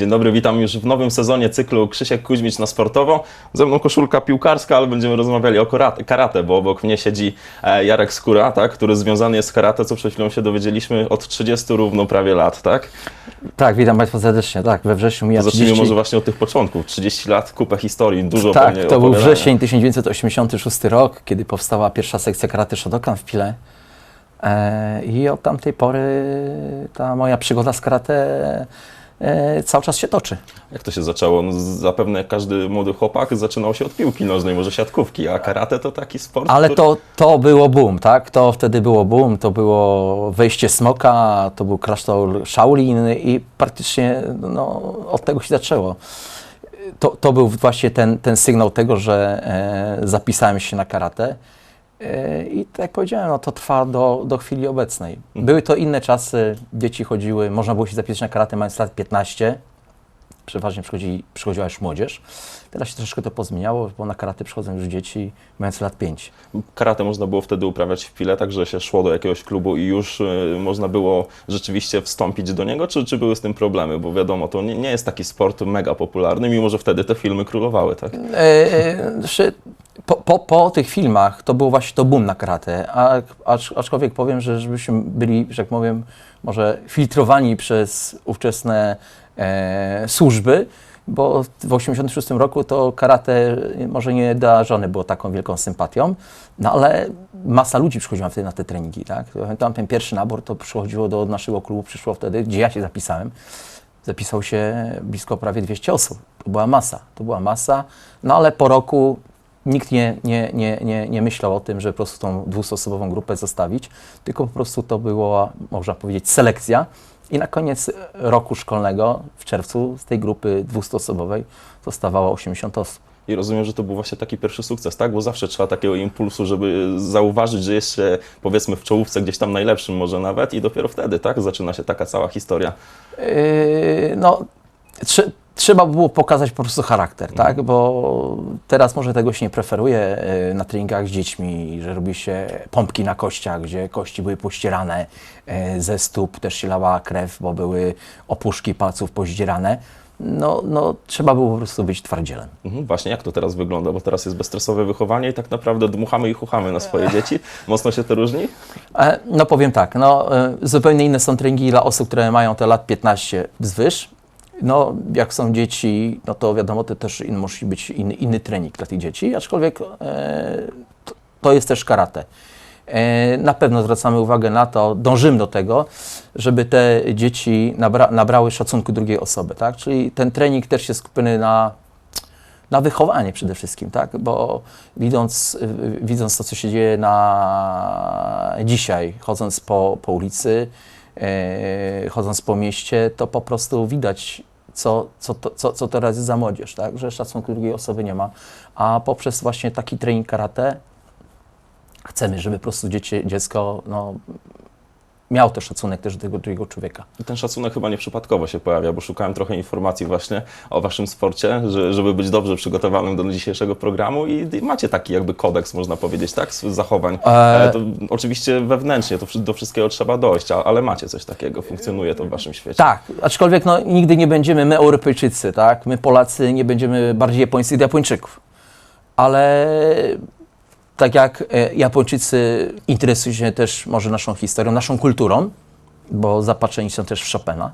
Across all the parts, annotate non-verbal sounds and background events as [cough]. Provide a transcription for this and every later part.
Dzień dobry, witam już w nowym sezonie cyklu Krzysiek Kuźmicz na sportowo. Ze mną koszulka piłkarska, ale będziemy rozmawiali o karate, bo obok mnie siedzi e, Jarek Skóra, tak, który związany jest z karate, co przed chwilą się dowiedzieliśmy, od 30 równo prawie lat, tak? Tak, witam Państwa serdecznie. Tak, we wrześniu mija Zacznijmy 30... może właśnie od tych początków. 30 lat, kupę historii, dużo Tak, to był wrzesień 1986 rok, kiedy powstała pierwsza sekcja karate Shodokan w Pile. E, I od tamtej pory ta moja przygoda z karate cały czas się toczy. Jak to się zaczęło? No, zapewne jak każdy młody chłopak zaczynał się od piłki nożnej, może siatkówki, a karate to taki sport, Ale który... to, to było boom, tak? To wtedy było boom, to było wejście smoka, to był klasztor Shaolin i praktycznie no, od tego się zaczęło. To, to był właśnie ten, ten sygnał tego, że e, zapisałem się na karate. I tak jak powiedziałem, no, to trwa do, do chwili obecnej. Były to inne czasy, dzieci chodziły, można było się zapisać na karate mając lat 15, przeważnie przychodzi, przychodziła już młodzież. Teraz się troszeczkę to pozmieniało, bo na karate przychodzą już dzieci mając lat 5. Karate można było wtedy uprawiać w pile, tak że się szło do jakiegoś klubu i już y, można było rzeczywiście wstąpić do niego, czy, czy były z tym problemy? Bo wiadomo, to nie, nie jest taki sport mega popularny, mimo że wtedy te filmy królowały, tak? E, e, po, po, po tych filmach to było właśnie to boom na karate, a, acz, aczkolwiek powiem, że żebyśmy byli, że tak powiem, może filtrowani przez ówczesne e, służby, bo w 1986 roku to karate może nie darzone było taką wielką sympatią, no ale masa ludzi przychodziła wtedy na te treningi, tak? Pamiętam ten pierwszy nabór, to przychodziło do naszego klubu, przyszło wtedy, gdzie ja się zapisałem, zapisało się blisko prawie 200 osób. To była masa, to była masa, no ale po roku nikt nie, nie, nie, nie, nie myślał o tym, że po prostu tą dwuosobową grupę zostawić, tylko po prostu to była, można powiedzieć, selekcja i na koniec roku szkolnego, w czerwcu, z tej grupy dwuosobowej zostawało 80 osób. I rozumiem, że to był właśnie taki pierwszy sukces, tak? Bo zawsze trzeba takiego impulsu, żeby zauważyć, że jest się powiedzmy w czołówce gdzieś tam najlepszym może nawet i dopiero wtedy, tak? Zaczyna się taka cała historia. Yy, no, trzeba było pokazać po prostu charakter, tak? Bo teraz może tego się nie preferuje yy, na treningach z dziećmi, że robi się pompki na kościach, gdzie kości były pościerane, yy, ze stóp też się lała krew, bo były opuszki palców pozdzierane. No, no, trzeba było po prostu być twardzielem. Mhm, właśnie jak to teraz wygląda? Bo teraz jest bezstresowe wychowanie i tak naprawdę dmuchamy i chuchamy na swoje dzieci. Mocno się to różni? E, No powiem tak, no, e, zupełnie inne są treningi dla osób, które mają te lat 15 wzwyż. No, jak są dzieci, no to wiadomo, to też in, musi być inny, inny trening dla tych dzieci, aczkolwiek e, to, to jest też karate. E, na pewno zwracamy uwagę na to, dążymy do tego, żeby te dzieci nabra, nabrały szacunku drugiej osoby, tak? Czyli ten trening też jest skupiony na na wychowanie przede wszystkim, tak? Bo widząc, widząc to, co się dzieje na dzisiaj, chodząc po, po ulicy, e, chodząc po mieście, to po prostu widać, co, co, to, co, co teraz jest za młodzież, tak? Że szacunku drugiej osoby nie ma. A poprzez właśnie taki trening karate chcemy, żeby po prostu dziecię, dziecko no, miało też szacunek też do tego drugiego człowieka. I ten szacunek chyba nieprzypadkowo się pojawia, bo szukałem trochę informacji właśnie o waszym sporcie, że, żeby być dobrze przygotowanym do dzisiejszego programu i, i macie taki jakby kodeks, można powiedzieć, tak, z zachowań. E, to oczywiście wewnętrznie to, do wszystkiego trzeba dojść, ale macie coś takiego, funkcjonuje to w waszym świecie. Tak, aczkolwiek no, nigdy nie będziemy my Europejczycy, tak? My Polacy nie będziemy bardziej japońscy od Japończyków. Ale tak jak e, Japończycy interesują się też może naszą historią, naszą kulturą, bo zapatrzeni są też w Chopina,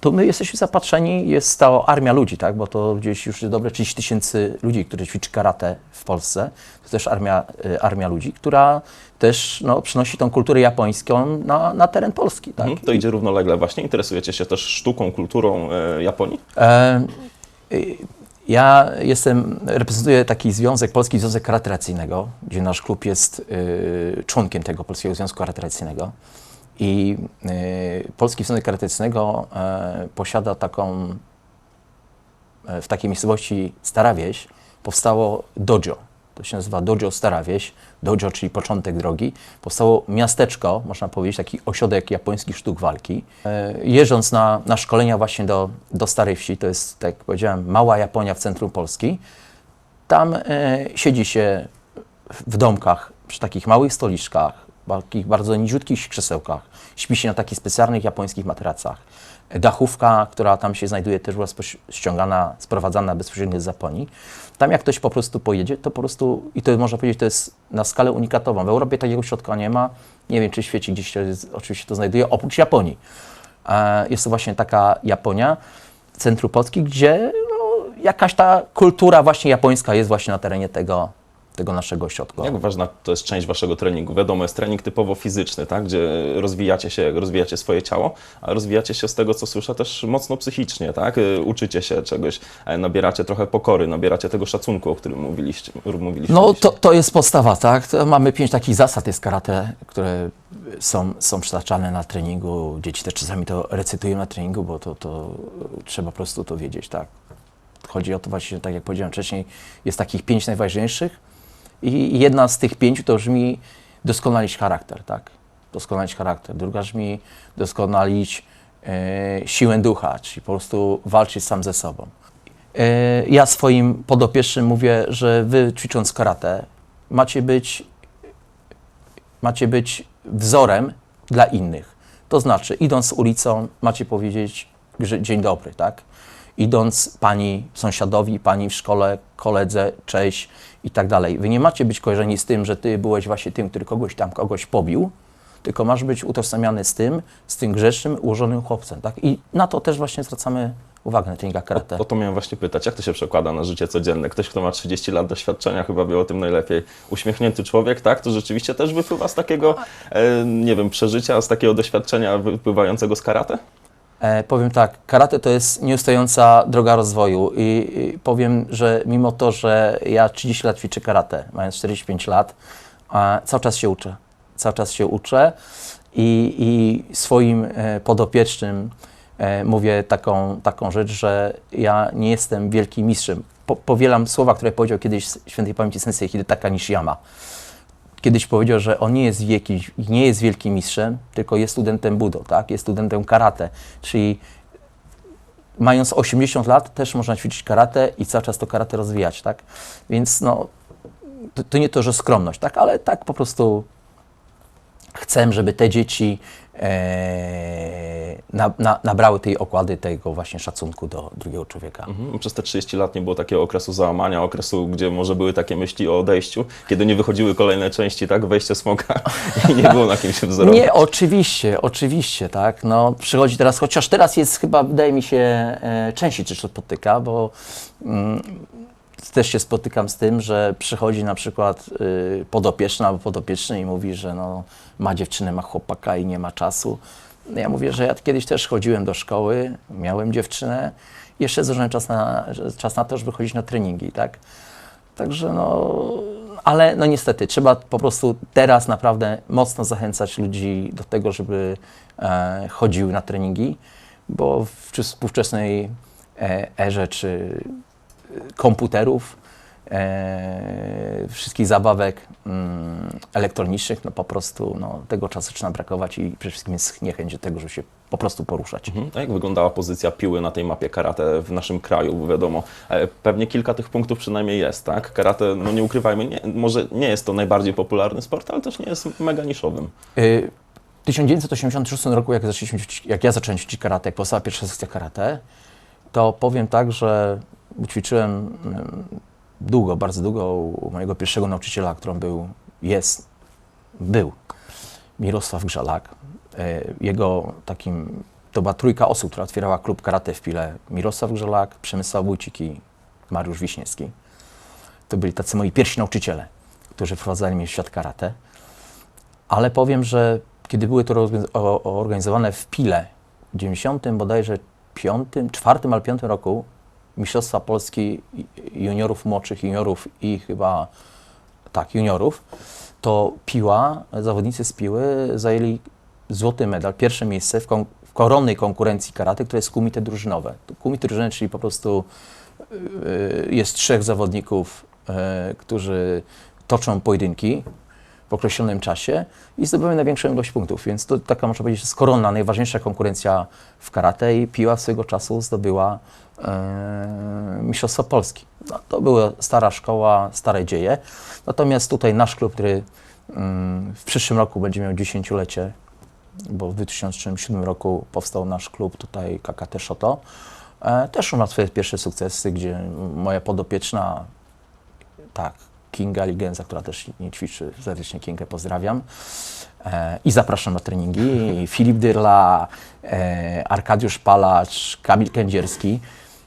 to my jesteśmy zapatrzeni, jest stała armia ludzi, tak? bo to gdzieś już dobre 30 tysięcy ludzi, którzy ćwiczy karate w Polsce. To też armia, e, armia ludzi, która też no, przynosi tą kulturę japońską na, na teren Polski. Tak? Mhm, to idzie równolegle właśnie. Interesujecie się też sztuką, kulturą e, Japonii? E, y, Ja jestem, reprezentuję taki związek, Polski Związek Karate Tracyjnego, gdzie nasz klub jest y, członkiem tego Polskiego Związku Karate Tracyjnego. I y, Polski Związek Karate Tracyjnego e, posiada taką, e, w takiej miejscowości Stara Wieś powstało dojo. To się nazywa dojo Stara Wieś. Dojo, czyli początek drogi. Powstało miasteczko, można powiedzieć, taki ośrodek japońskich sztuk walki. E, Jeżdżąc na, na szkolenia właśnie do, do Starej Wsi, to jest, tak jak powiedziałem, mała Japonia w centrum Polski, tam e, siedzi się w domkach przy takich małych stoliczkach, takich bardzo niziutkich krzesełkach. Śpi się na takich specjalnych japońskich matracach. Dachówka, która tam się znajduje, też była ściągana, sprowadzana bezpośrednio z Japonii. Tam jak ktoś po prostu pojedzie, to po prostu, i to można powiedzieć, to jest na skalę unikatową. W Europie takiego środka nie ma. Nie wiem, czy w świecie gdzieś to jest, oczywiście to znajduje, oprócz Japonii. E, Jest to właśnie taka Japonia, centrum Polski, gdzie no, jakaś ta kultura właśnie japońska jest właśnie na terenie tego, tego naszego ośrodka. Jak ważna to jest część waszego treningu? Wiadomo, jest trening typowo fizyczny, tak? gdzie rozwijacie się, rozwijacie swoje ciało, a rozwijacie się z tego, co słyszę, też mocno psychicznie, tak? Y, Uczycie się czegoś, e, nabieracie trochę pokory, nabieracie tego szacunku, o którym mówiliście. mówiliście No to, to jest podstawa, tak? To mamy pięć takich zasad jest karate, które są, są przytaczane na treningu. Dzieci też czasami to recytują na treningu, bo to, to trzeba po prostu to wiedzieć, tak? Chodzi o to właśnie, tak jak powiedziałem wcześniej, jest takich pięć najważniejszych i jedna z tych pięciu to brzmi doskonalić charakter, tak? Doskonalić charakter. Druga brzmi doskonalić e, siłę ducha, czyli po prostu walczyć sam ze sobą. E, Ja swoim podopiecznym mówię, że wy ćwicząc karate macie być, macie być wzorem dla innych. To znaczy, idąc ulicą, macie powiedzieć, dzień dobry, tak? Idąc pani sąsiadowi, pani w szkole, koledze, cześć i tak dalej. Wy nie macie być kojarzeni z tym, że ty byłeś właśnie tym, który kogoś tam, kogoś pobił, tylko masz być utożsamiany z tym, z tym grzecznym, ułożonym chłopcem, tak? I na to też właśnie zwracamy uwagę na treningach karate. O to miałem właśnie pytać, jak to się przekłada na życie codzienne? Ktoś, kto ma 30 lat doświadczenia, chyba wie o tym najlepiej. Uśmiechnięty człowiek, tak? To rzeczywiście też wypływa z takiego, e, nie wiem, przeżycia, z takiego doświadczenia wypływającego z karate? E, powiem tak, karate to jest nieustająca droga rozwoju i, i powiem, że mimo to, że ja 30 lat ćwiczę karate, mając 45 lat, a cały czas się uczę. Cały czas się uczę i, i swoim e, podopiecznym e, mówię taką, taką rzecz, że ja nie jestem wielkim mistrzem. Po, powielam słowa, które powiedział kiedyś świętej pamięci sensei Hidetaka Nishiyama kiedyś powiedział, że on nie jest, wielki, nie jest wielkim mistrzem, tylko jest studentem budo, tak? jest studentem karate, czyli mając 80 lat też można ćwiczyć karate i cały czas to karate rozwijać, tak? Więc no, to, to nie to, że skromność, tak? Ale tak po prostu chcę, żeby te dzieci e, na, na, nabrały tej okłady tego właśnie szacunku do drugiego człowieka. Mhm. Przez te 30 lat nie było takiego okresu załamania, okresu, gdzie może były takie myśli o odejściu, kiedy nie wychodziły kolejne części, tak? Wejście smoka [laughs] i nie było na kim się wzorować. Nie, oczywiście, oczywiście, tak. No, przychodzi teraz, chociaż teraz jest chyba, wydaje mi się, e, częściej to spotyka, bo mm, też się spotykam z tym, że przychodzi na przykład y, podopieczna albo podopieczny i mówi, że no, ma dziewczynę, ma chłopaka i nie ma czasu. No, ja mówię, że ja kiedyś też chodziłem do szkoły, miałem dziewczynę, jeszcze zdążyłem czas na, czas na to, żeby chodzić na treningi, tak. Także no, ale no niestety, trzeba po prostu teraz naprawdę mocno zachęcać ludzi do tego, żeby e, chodziły na treningi, bo w współczesnej e, erze czy komputerów, e, wszystkich zabawek mm, elektronicznych, no po prostu no, tego czasu zaczyna brakować i przede wszystkim jest niechęć do tego, żeby się po prostu poruszać. Mhm. A jak wyglądała pozycja piły na tej mapie karate w naszym kraju? Bo wiadomo, e, pewnie kilka tych punktów przynajmniej jest, tak? Karate, no nie ukrywajmy, nie, może nie jest to najbardziej popularny sport, ale też nie jest mega niszowym. Y, W 1986 roku, jak, zaczęliśmy, jak ja zacząłem ćwiczyć karate, jak powstała pierwsza sekcja karate, to powiem tak, że ćwiczyłem długo, bardzo długo u mojego pierwszego nauczyciela, którym był, jest, był Mirosław Grzalak. Y, Jego takim, to była trójka osób, która otwierała klub karate w Pile. Mirosław Grzalak, Przemysław Wójcik i Mariusz Wiśniewski. To byli tacy moi pierwsi nauczyciele, którzy wprowadzali mnie w świat karate. Ale powiem, że kiedy były to organizowane w Pile w 90 bodajże 5, 4 albo 5 roku Mistrzostwa Polski juniorów młodszych, juniorów i chyba tak, juniorów, to Piła, zawodnicy z Piły zajęli złoty medal, pierwsze miejsce w, kon- w koronnej konkurencji karate, które jest kumite drużynowe. Kumite drużynowe, czyli po prostu yy, jest trzech zawodników, yy, którzy toczą pojedynki w określonym czasie i zdobywamy największą ilość punktów, więc to taka można powiedzieć jest korona, najważniejsza konkurencja w karate i Piła swego czasu zdobyła e, Mistrzostwo Polski. No, to była stara szkoła, stare dzieje, natomiast tutaj nasz klub, który mm, w przyszłym roku będzie miał dziesięciolecie, bo w 2007 roku powstał nasz klub tutaj KKT Shoto, e, też ma swoje pierwsze sukcesy, gdzie moja podopieczna, tak, Kinga Ligenza, która też ćwiczy, serdecznie Kingę pozdrawiam. E, I zapraszam na treningi. Filip Dyrla, e, Arkadiusz Palacz, Kamil Kędzierski.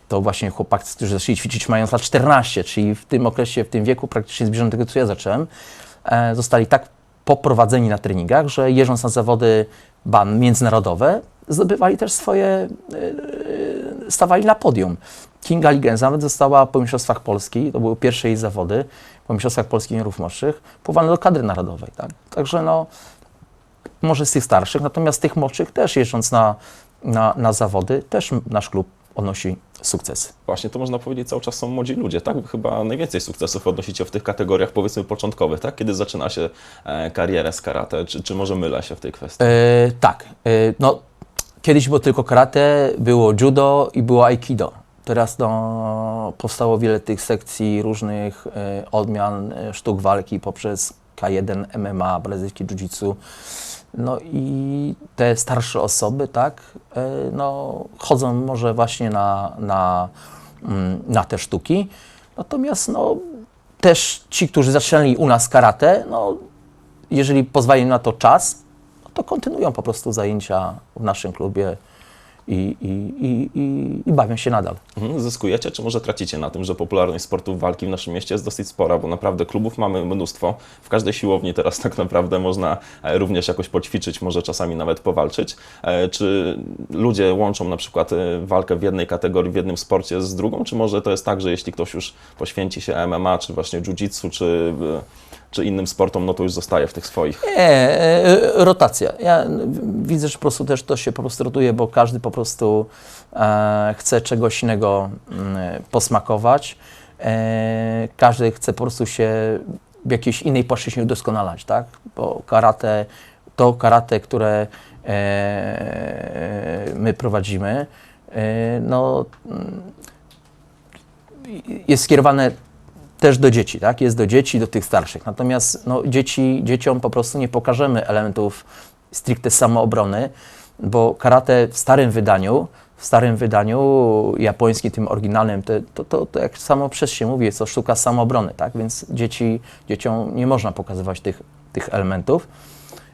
To właśnie chłopacy, którzy zaczęli ćwiczyć mając lat 14, czyli w tym okresie, w tym wieku praktycznie zbliżonym do tego, co ja zacząłem, e, zostali tak poprowadzeni na treningach, że jeżdżąc na zawody ban międzynarodowe, zdobywali też swoje, e, stawali na podium. Kinga Ligenza nawet została po Mistrzostwach Polski, to były pierwsze jej zawody, po Mistrzostwach Polski Juniorów Młodszych, powołana do kadry narodowej. Tak? Także no, może z tych starszych, natomiast z tych młodszych też jeżdżąc na, na, na zawody, też nasz klub odnosi sukcesy. Właśnie to można powiedzieć, cały czas są młodzi ludzie, tak? Chyba najwięcej sukcesów odnosicie w tych kategoriach, powiedzmy, początkowych, tak? Kiedy zaczyna się e, karierę z karate, czy, czy może mylę się w tej kwestii? E, tak, e, no kiedyś było tylko karate, było judo i było aikido. Teraz no, powstało wiele tych sekcji różnych e, odmian e, sztuk walki poprzez K1, MMA, brazylijskie jiu-jitsu. No i te starsze osoby, tak, e, no, chodzą może właśnie na, na, mm, na te sztuki. Natomiast no, też ci, którzy zaczynali u nas karate, no, jeżeli pozwali na to czas, no to kontynuują po prostu zajęcia w naszym klubie i, i, i, i, i bawią się nadal. Mhm. Zyskujecie, czy może tracicie na tym, że popularność sportów walki w naszym mieście jest dosyć spora, bo naprawdę klubów mamy mnóstwo. W każdej siłowni teraz tak naprawdę można e, również jakoś poćwiczyć, może czasami nawet powalczyć. E, Czy ludzie łączą na przykład e, walkę w jednej kategorii, w jednym sporcie z drugą, czy może to jest tak, że jeśli ktoś już poświęci się MMA, czy właśnie jiu-jitsu, czy, czy innym sportom, no to już zostaje w tych swoich? Nie, e, rotacja. Ja widzę, że po prostu też to się po prostu rotuje, bo każdy po prostu e, chce czegoś innego mm, posmakować. E, każdy chce po prostu się w jakiejś innej płaszczyźnie udoskonalać, tak? Bo karate, to karate, które e, my prowadzimy, e, no, mm, jest skierowane też do dzieci, tak? Jest do dzieci, do tych starszych. Natomiast no, dzieci, dzieciom po prostu nie pokażemy elementów stricte samoobrony, bo karate w starym wydaniu, w starym wydaniu japońskim, tym oryginalnym, to, to, to, to jak samo przez się mówi, jest to sztuka samoobrony, tak? Więc dzieci, dzieciom nie można pokazywać tych, tych elementów.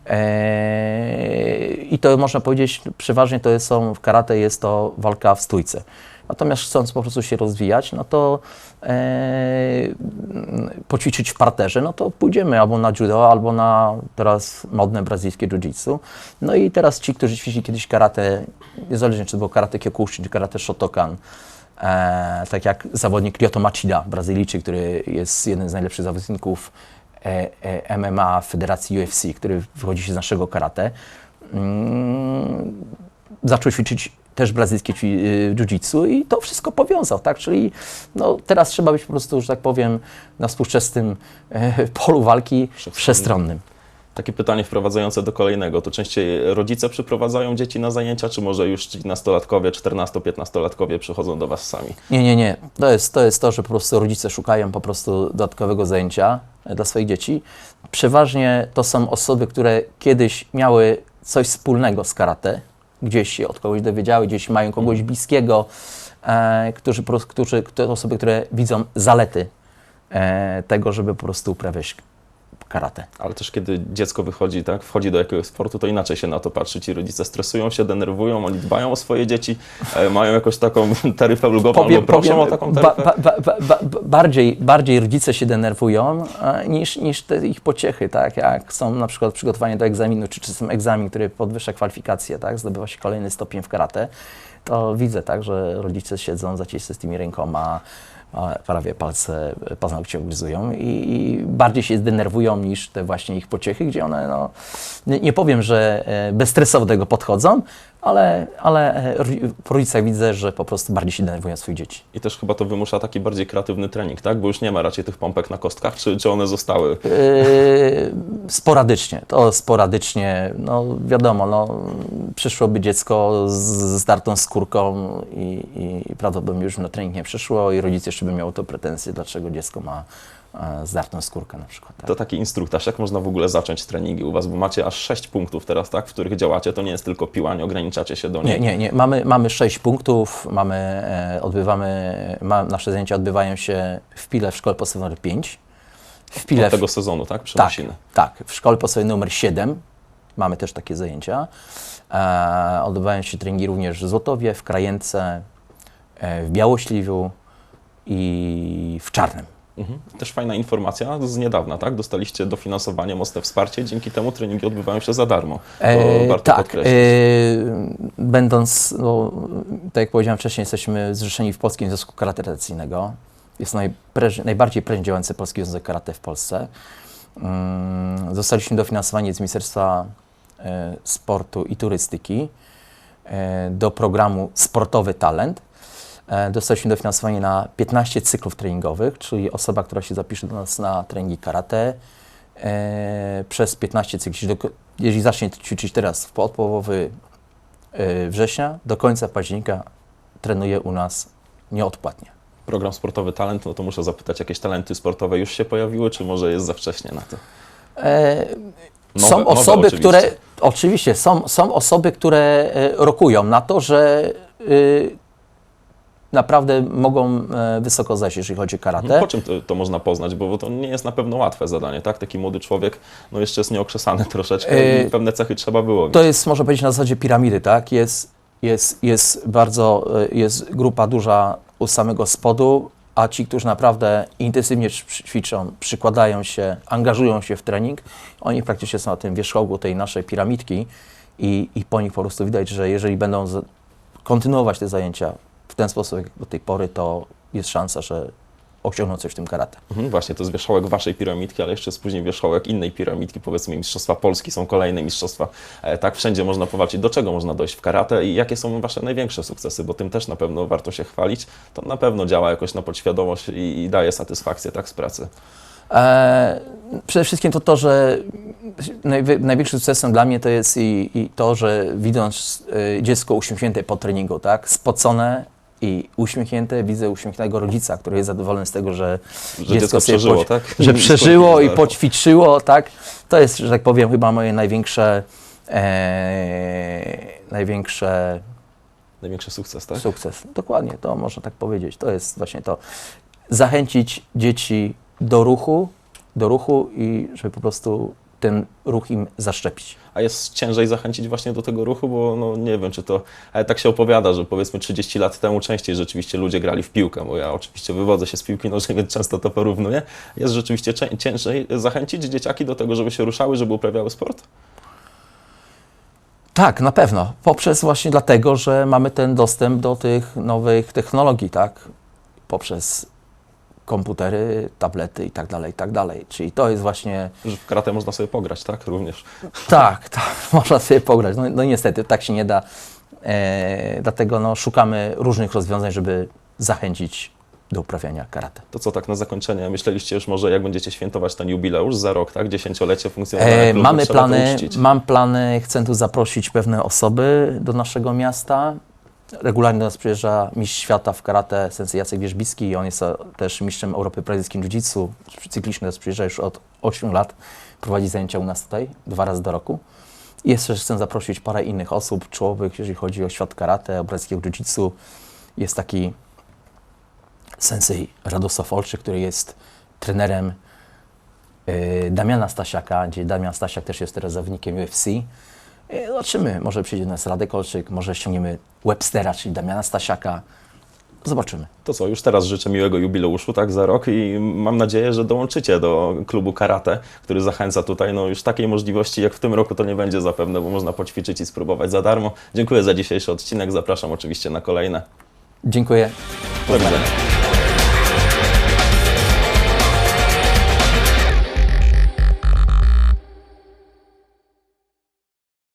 Eee, I to można powiedzieć, przeważnie to jest, są w karate jest to walka w stójce. Natomiast chcąc po prostu się rozwijać, no to eee, poćwiczyć w parterze, no to pójdziemy albo na judo, albo na teraz modne brazylijskie jiu-jitsu. No i teraz ci, którzy ćwiczyli kiedyś karate, niezależnie czy to było karate kyokushin, czy karate shotokan, e, tak jak zawodnik Ryoto Machida, Brazylijczyk, który jest jednym z najlepszych zawodników e, e, MMA Federacji UFC, który wychodzi się z naszego karate, mm, zaczął ćwiczyć też brazylijskie y, jiu-jitsu i to wszystko powiązał, tak? Czyli no, teraz trzeba być po prostu, że tak powiem, na współczesnym e, [laughs] polu walki wszechstronnym. Takie pytanie wprowadzające do kolejnego. To częściej rodzice przyprowadzają dzieci na zajęcia, czy może już nastolatkowie, 14-15-latkowie przychodzą do Was sami? Nie, nie, nie. To jest, to jest to, że po prostu rodzice szukają po prostu dodatkowego zajęcia e, dla swoich dzieci. Przeważnie to są osoby, które kiedyś miały coś wspólnego z karate, gdzieś się od kogoś dowiedziały, gdzieś mają kogoś bliskiego, e, którzy, którzy, to osoby, które widzą zalety e, tego, żeby po prostu uprawiać karate. Ale też kiedy dziecko wychodzi, tak, wchodzi do jakiegoś sportu, to inaczej się na to patrzy. Ci rodzice stresują się, denerwują, oni dbają o swoje dzieci, e, mają jakąś taką [laughs] taryfę ulgową, albo proszą o taką taryfę. ba, ba, ba, ba, bardziej, bardziej rodzice się denerwują niż, niż te ich pociechy, tak? Jak są na przykład przygotowanie do egzaminu, czy, czy są egzamin, który podwyższa kwalifikacje, tak? Zdobywa się kolejny stopień w karate, to widzę, tak, że rodzice siedzą zacisty z tymi rękoma, prawie palce, paznokcie ugryzują i, i bardziej się zdenerwują niż te właśnie ich pociechy, gdzie one, no, nie, nie powiem, że e, bezstresowo do tego podchodzą, ale, ale e, ro- po rodzicach widzę, że po prostu bardziej się denerwują swoich dzieci. I też chyba to wymusza taki bardziej kreatywny trening, tak? Bo już nie ma raczej tych pompek na kostkach, czy, czy one zostały? Yy, sporadycznie, to sporadycznie, no wiadomo, no, przyszłoby dziecko z zdartą skórką i, i prawdopodobnie już na trening nie przyszło i rodzic jeszcze by miał to pretensje, dlaczego dziecko ma zdartą skórkę na przykład. Tak? To taki instruktaż, jak można w ogóle zacząć treningi u Was? Bo macie aż 6 punktów teraz, tak? W których działacie. To nie jest tylko piła, nie ograniczacie się do Nie, niej. nie, nie. Mamy, mamy sześć punktów, mamy, e, odbywamy, ma, nasze zajęcia odbywają się w Pile w szkole podstawowej numer 5. W Pile Od w, tego sezonu, tak? tak, Przenosiny. tak, w szkole podstawowej numer 7 mamy też takie zajęcia. E, odbywają się treningi również w Złotowie, w Krajence, e, w Białośliwiu i w Czarnym. Mhm. Też fajna informacja z niedawna, tak? Dostaliście dofinansowanie, mocne wsparcie, dzięki temu treningi odbywają się za darmo. To E, warto tak, podkreślić. e, będąc, no, tak jak powiedziałem wcześniej, jesteśmy zrzeszeni w Polskim Związku Karate Tradycyjnego. Jest to najpręż, najbardziej prężnie działający Polski Związek Karate w Polsce. Mm, Dostaliśmy dofinansowanie z Ministerstwa e, Sportu i Turystyki e, do programu Sportowy Talent. E, Dostaliśmy dofinansowanie na 15 cyklów treningowych, czyli osoba, która się zapisze do nas na treningi karate e, przez 15 cykli. Jeżeli zacznie ćwiczyć teraz w od połowy e, września do końca października trenuje u nas nieodpłatnie. Program Sportowy Talent, no to muszę zapytać, jakieś talenty sportowe już się pojawiły, czy może jest za wcześnie na to? Nowe- są osoby, oczywiście. które oczywiście są, są osoby, które rokują na to, że y, naprawdę mogą e, wysoko zajść, jeżeli chodzi o karate. Po czym to, to można poznać? Bo to nie jest na pewno łatwe zadanie, tak? Taki młody człowiek, no jeszcze jest nieokrzesany [laughs] troszeczkę i E, pewne cechy trzeba było To jest, można powiedzieć, na zasadzie piramidy, tak? Jest, jest, jest bardzo, e, jest grupa duża u samego spodu, a ci, którzy naprawdę intensywnie ćwiczą, przykładają się, angażują się w trening, oni praktycznie są na tym wierzchołku tej naszej piramidki i, i po nich po prostu widać, że jeżeli będą kontynuować te zajęcia w ten sposób jak do tej pory, to jest szansa, że osiągną coś w tym karate. Mhm, właśnie, to jest wierzchołek waszej piramidki, ale jeszcze jest później wierzchołek innej piramidki, powiedzmy Mistrzostwa Polski, są kolejne mistrzostwa. E, tak, wszędzie można powalczyć. Do czego można dojść w karate i jakie są wasze największe sukcesy? Bo tym też na pewno warto się chwalić. To na pewno działa jakoś na podświadomość i, i daje satysfakcję, tak, z pracy. E, przede wszystkim to to, że najwi- największym sukcesem dla mnie to jest i, i to, że widząc e, dziecko uśmiechnięte po treningu, tak, spocone i uśmiechnięte, widzę uśmiechniętego rodzica, który jest zadowolony z tego, że, Że dziecko przeżyło, poć- tak? że przeżyło i poćwiczyło, tak. To jest, że tak powiem, chyba moje największe, e, największe Największy sukces, tak? sukces. Dokładnie, to można tak powiedzieć. To jest właśnie to. Zachęcić dzieci do ruchu, do ruchu i żeby po prostu ten ruch im zaszczepić. A jest ciężej zachęcić właśnie do tego ruchu, bo no nie wiem, czy to. Ale tak się opowiada, że powiedzmy 30 lat temu częściej rzeczywiście ludzie grali w piłkę, bo ja oczywiście wywodzę się z piłki nożnej, więc często to porównuję. Jest rzeczywiście cię- ciężej zachęcić dzieciaki do tego, żeby się ruszały, żeby uprawiały sport? Tak, na pewno. Poprzez właśnie dlatego, że mamy ten dostęp do tych nowych technologii, tak? Poprzez komputery, tablety i tak dalej, i tak dalej. Czyli to jest właśnie Że w karate można sobie pograć, tak? Również. Tak, tak, [laughs] można sobie pograć. No, no niestety, tak się nie da. E, dlatego no, szukamy różnych rozwiązań, żeby zachęcić do uprawiania karate. To co tak na zakończenie, myśleliście już może, jak będziecie świętować ten jubileusz za rok, tak? Dziesięciolecie funkcjonowania E, klubu, mamy plany, mam plany, chcę tu zaprosić pewne osoby do naszego miasta. Regularnie do nas przyjeżdża mistrz świata w karate, sensei Jacek Wierzbicki i on jest też mistrzem Europy brazylijskim jiu-jitsu. Cyklicznie do nas przyjeżdża już od 8 lat. Prowadzi zajęcia u nas tutaj dwa razy do roku. I jeszcze chcę zaprosić parę innych osób czołowych, jeżeli chodzi o świat karate, o brazylijskiego jiu-jitsu. Jest taki sensei Radosław Olczyk, który jest trenerem y, Damiana Stasiaka, gdzie Damian Stasiak też jest teraz zawodnikiem UFC. Y, Zobaczymy, może przyjdzie do nas Radek Olczyk, może ściągniemy Webstera, czyli Damiana Stasiaka. Zobaczymy. To co, już teraz życzę miłego jubileuszu, tak, za rok i mam nadzieję, że dołączycie do klubu karate, który zachęca tutaj, no już takiej możliwości jak w tym roku to nie będzie zapewne, bo można poćwiczyć i spróbować za darmo. Dziękuję za dzisiejszy odcinek, zapraszam oczywiście na kolejne. Dziękuję. Do widzenia.